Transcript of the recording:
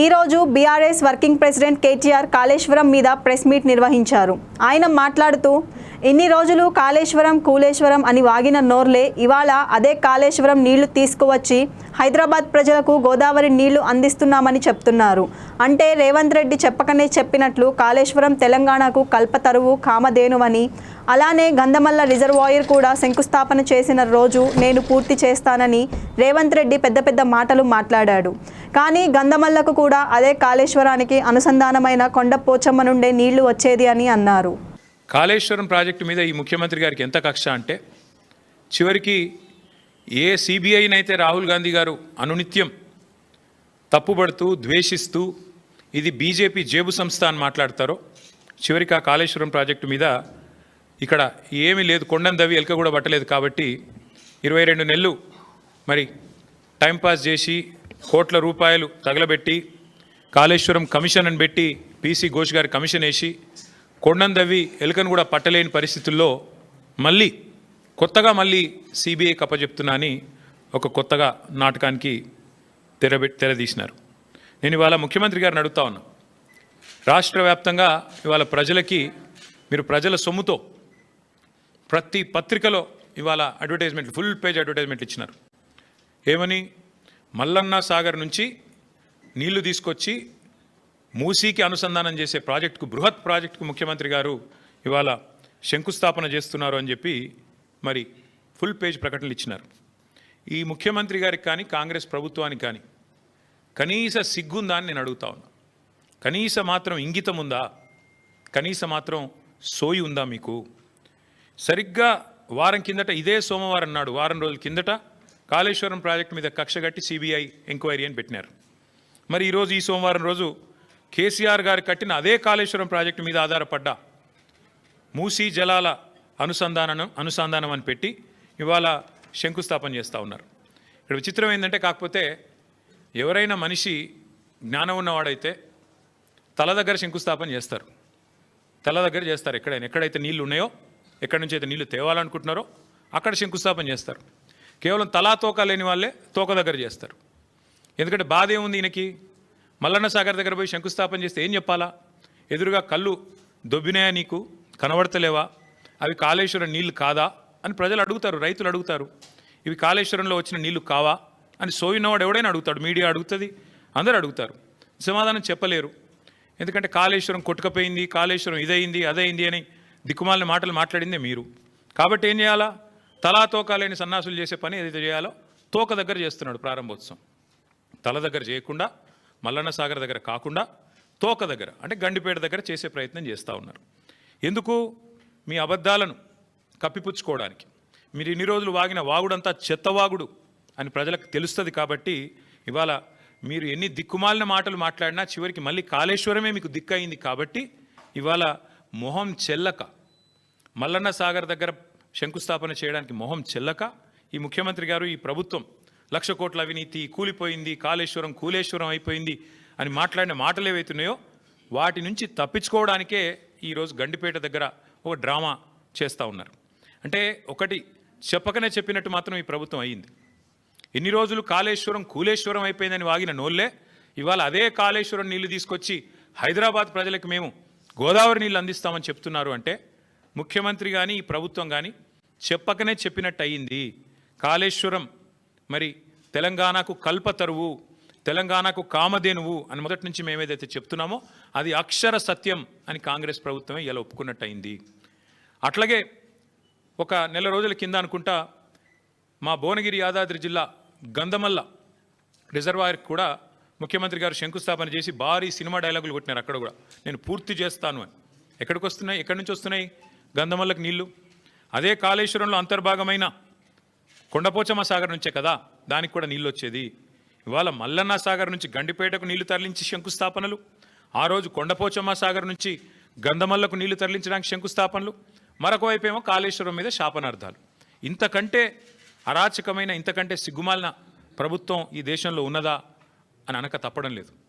ఈరోజు BRS working president KTR Kaleshwaram మీద press meet నిర్వహించారు. ఆయన మాట్లాడుతూ ఇన్ని రోజులు కాళేశ్వరం కూలేశ్వరం అని వాగిన నోర్లే ఇవాళ అదే కాళేశ్వరం నీళ్ళు తీసుకువచ్చి హైదరాబాద్ ప్రజలకు గోదావరి నీళ్ళు అందిస్తున్నామని చెప్తున్నారు. అంటే రేవంత్ రెడ్డి చెప్పకనే చెప్పినట్లు కాళేశ్వరం తెలంగాణకు కల్పతరువు కామధేనువని అలానే గంధమల్ల రిజర్వాయర్ కూడా శంకుస్థాపన చేసిన రోజు నేను పూర్తి చేస్తానని రేవంత్ రెడ్డి పెద్ద పెద్ద మాటలు మాట్లాడాడు. కానీ గంధమల్లకు కూడా అదే కాళేశ్వరానికి అనుసంధానమైన కొండ పోచమ్మ నుండే నీళ్ళు వచ్చేది అని అన్నారు. కాళేశ్వరం ప్రాజెక్టు మీద ఈ ముఖ్యమంత్రి గారికి ఎంత కక్ష అంటే చివరికి ఏ సిబిఐనైతే రాహుల్ గాంధీ గారు అనునిత్యం తప్పుబడుతూ ద్వేషిస్తూ ఇది బీజేపీ జేబు సంస్థ అని మాట్లాడతారో చివరికి ఆ కాళేశ్వరం ప్రాజెక్టు మీద ఇక్కడ ఏమీ లేదు కొండం దవి ఎలక కూడా పట్టలేదు కాబట్టి ఇరవై రెండు నెలలు మరి టైంపాస్ చేసి కోట్ల రూపాయలు తగలబెట్టి కాళేశ్వరం కమిషన్ అని పెట్టి పీసీ ఘోష్ గారి కమిషన్ వేసి కొండను దవ్వి ఎలుకను కూడా పట్టలేని పరిస్థితుల్లో మళ్ళీ కొత్తగా మళ్ళీ సిబిఐ కప్పచెప్తున్నా అని ఒక కొత్తగా నాటకానికి తెరబె తెరదీసినారు నేను ఇవాళ ముఖ్యమంత్రి గారిని అడుగుతా ఉన్నా. రాష్ట్ర వ్యాప్తంగా ఇవాళ ప్రజలకి మీరు ప్రజల సొమ్ముతో ప్రతి పత్రికలో ఇవాళ అడ్వర్టైజ్మెంట్లు ఫుల్ పేజ్ అడ్వర్టైజ్మెంట్లు ఇచ్చినారు. ఏమని? మల్లన్న సాగర్ నుంచి నీళ్ళు తీసుకొచ్చి మూసీకి అనుసంధానం చేసే ప్రాజెక్టుకు బృహత్ ప్రాజెక్టుకు ముఖ్యమంత్రి గారు ఇవాళ శంకుస్థాపన చేస్తున్నారు అని చెప్పి మరి ఫుల్ పేజ్ ప్రకటనలు ఇచ్చినారు. ఈ ముఖ్యమంత్రి గారికి కానీ కాంగ్రెస్ ప్రభుత్వానికి కానీ కనీస సిగ్గుందా అని నేను అడుగుతా ఉన్నా. కనీస మాత్రం ఇంగితం ఉందా? కనీస మాత్రం సోయి ఉందా మీకు? సరిగ్గా వారం కిందట ఇదే సోమవారం నాడు వారం రోజుల కిందట కాళేశ్వరం ప్రాజెక్టు మీద కక్ష కట్టి సిబిఐ ఎంక్వైరీ అని పెట్టినారు. మరి ఈరోజు ఈ సోమవారం రోజు కేసీఆర్ గారు కట్టిన అదే కాళేశ్వరం ప్రాజెక్టు మీద ఆధారపడ్డ మూసీ జలాల అనుసంధానం అనుసంధానం అని పెట్టి ఇవాళ శంకుస్థాపన చేస్తూ ఉన్నారు. ఇక్కడ విచిత్రం ఏంటంటే కాకపోతే ఎవరైనా మనిషి జ్ఞానం ఉన్నవాడైతే తల దగ్గర శంకుస్థాపన చేస్తారు. తల దగ్గర చేస్తారు ఎక్కడైనా. ఎక్కడైతే నీళ్ళు ఉన్నాయో ఎక్కడి నుంచి అయితే నీళ్ళు తేవాలనుకుంటున్నారో అక్కడ శంకుస్థాపన చేస్తారు. కేవలం తలా తోక లేని వాళ్ళే తోక దగ్గర చేస్తారు. ఎందుకంటే బాధ ఏముంది ఈయనకి? మల్లన్న సాగర్ దగ్గర పోయి శంకుస్థాపన చేస్తే ఏం చెప్పాలా? ఎదురుగా కళ్ళు దొబ్బినాయా నీకు? కనబడతలేవా? అవి కాళేశ్వరం నీళ్ళు కాదా? అని ప్రజలు అడుగుతారు రైతులు అడుగుతారు. ఇవి కాళేశ్వరంలో వచ్చిన నీళ్ళు కావా? అని సోయినవాడు ఎవడైనా అడుగుతాడు మీడియా అడుగుతుంది అందరు అడుగుతారు. సమాధానం చెప్పలేరు. ఎందుకంటే కాళేశ్వరం కొట్టుకపోయింది కాళేశ్వరం ఇదయింది అదయింది అని దిక్కుమాలిన మాటలు మాట్లాడిందే మీరు. కాబట్టి ఏం చేయాలా? తలా తోక లేని సన్నాసులు చేసే పని ఏదైతే చేయాలో తోక దగ్గర చేస్తున్నాడు ప్రారంభోత్సవం. తల దగ్గర చేయకుండా మల్లన్న సాగర్ దగ్గర కాకుండా తోక దగ్గర అంటే గండిపేట దగ్గర చేసే ప్రయత్నం చేస్తూ ఉన్నారు. ఎందుకు? మీ అబద్ధాలను కప్పిపుచ్చుకోవడానికి. మీరు ఇన్ని రోజులు వాగిన వాగుడంతా చెత్తవాగుడు అని ప్రజలకు తెలుస్తుంది కాబట్టి ఇవాళ మీరు ఎన్ని దిక్కుమాలిన మాటలు మాట్లాడినా చివరికి మళ్ళీ కాళేశ్వరమే మీకు దిక్కయింది కాబట్టి ఇవాళ మొహం చెల్లక మల్లన్న సాగర్ దగ్గర శంకుస్థాపన చేయడానికి మొహం చెల్లక. ఈ ముఖ్యమంత్రి గారు ఈ ప్రభుత్వం లక్ష కోట్ల అవినీతి కూలిపోయింది కాళేశ్వరం కూలేశ్వరం అయిపోయింది అని మాట్లాడిన మాటలు ఏవైతున్నాయో వాటి నుంచి తప్పించుకోవడానికే ఈరోజు గండిపేట దగ్గర ఒక డ్రామా చేస్తూ ఉన్నారు. అంటే ఒకటి చెప్పకనే చెప్పినట్టు మాత్రం ఈ ప్రభుత్వం అయ్యింది. ఎన్ని రోజులు కాళేశ్వరం కూలేశ్వరం అయిపోయిందని వాగిన నోళ్ళే ఇవాళ అదే కాళేశ్వరం నీళ్ళు తీసుకొచ్చి హైదరాబాద్ ప్రజలకు మేము గోదావరి నీళ్ళు అందిస్తామని చెప్తున్నారు అంటే ముఖ్యమంత్రి కానీ ఈ ప్రభుత్వం కానీ చెప్పకనే చెప్పినట్టు అయ్యింది కాళేశ్వరం మరి తెలంగాణకు కల్పతరువు తెలంగాణకు కామధేనువు అని మొదటి నుంచి మేము ఏదైతే చెప్తున్నామో అది అక్షర సత్యం అని కాంగ్రెస్ ప్రభుత్వమే ఇలా ఒప్పుకున్నట్టు అయింది అట్లాగే ఒక నెల రోజుల కింద అనుకుంటా మా భువనగిరి యాదాద్రి జిల్లా గంధమల్ల రిజర్వాయర్ కూడా ముఖ్యమంత్రి గారు శంకుస్థాపన చేసి భారీ సినిమా డైలాగులు కొట్టినారు అక్కడ కూడా. నేను పూర్తి చేస్తాను అని. ఎక్కడికి వస్తున్నాయి ఎక్కడి నుంచి వస్తున్నాయి? గంధమల్లకు నీళ్ళు. అదే కాళేశ్వరంలో అంతర్భాగమైన కొండపోచమ్మ సాగర్ నుంచే కదా దానికి కూడా నీళ్ళు వచ్చేది ఇవాళ మల్లన్న సాగర్ నుంచి గండిపేటకు నీళ్ళు తరలించి శంకుస్థాపనలు. ఆ రోజు కొండపోచమ్మ సాగర్ నుంచి గంధమల్లకు నీళ్ళు తరలించడానికి శంకుస్థాపనలు. మరొకవైపు ఏమో కాళేశ్వరం మీద శాపనార్థాలు. ఇంతకంటే అరాచకమైన ఇంతకంటే సిగ్గుమాలిన ప్రభుత్వం ఈ దేశంలో ఉన్నదా అని అనక తప్పడం లేదు.